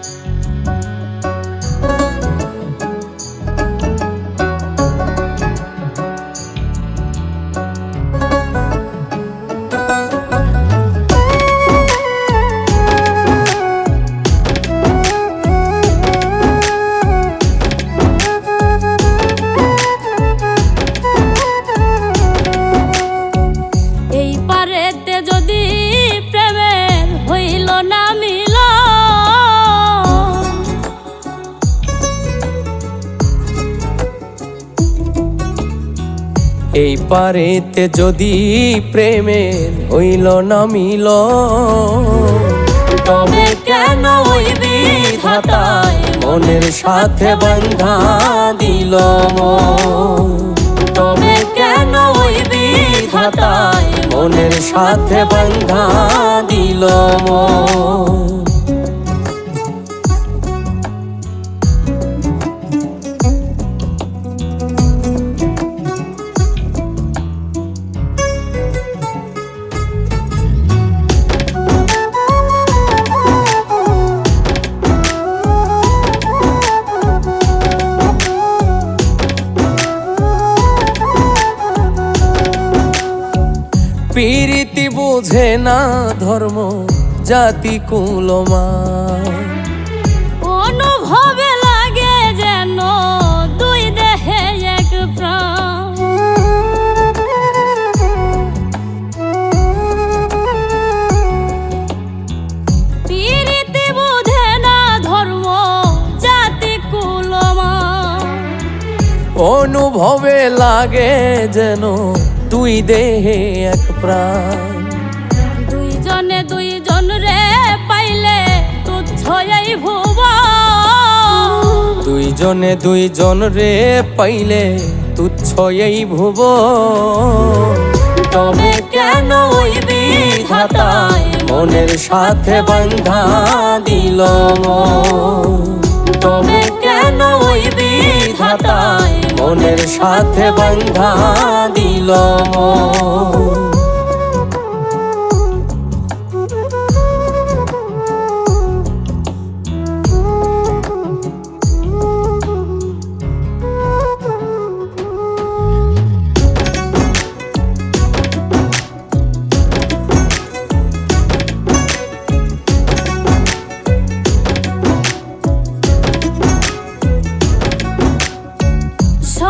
এই এই পারেতে যদি প্রেমের হইল না মিল, তবে কেন মনের সাথে বন্ধা দিল। তবে কেন মনের সাথে বন্ধা দিল মন। বুঝে না ধর্ম জাতি কুলমা অনুভবে লাগে যেন দুই দেহে এক প্রাণ। পীড়িতি বুঝে না ধর্ম জাতি কুলমা অনুভবে লাগে যেন দুই দেহে এক প্রাণ। ভুব দুইজনে দুইজন রে পাইলে তুচ্ছ এই ভুব তবে কেন ওই বিধাতায় মনের সাথে বন্ধা দিল। তবে কেন ওই বিধাতায় মনের সাথে বন্ধা দিল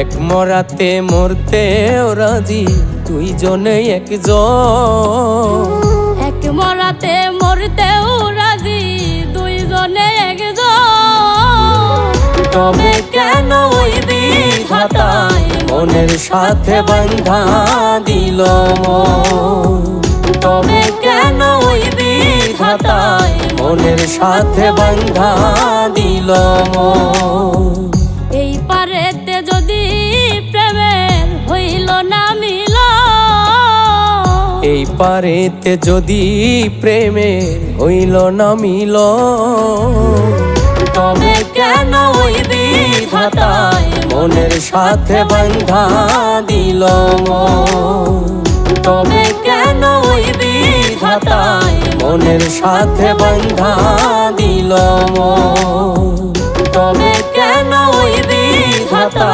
এক মরাতে মরতে রাজি দুইজনে একজন এক মরাতে মরতেও রাজি, দুইজনে একজন তবে কেন ওই মনের সাথে বন্ধা দিল। তবে কেন ওই বিধাতায় মনের সাথে বন্ধা দিল মন। পারেতে যদি প্রেমের হইল না মিল তবে কেন ওই বিধাতায় মনের সাথে বন্ধা দিল। তবে কেন ওই বিধাতায় মনের সাথে বন্ধা দিল। তবে কেন ওই বিধাতায়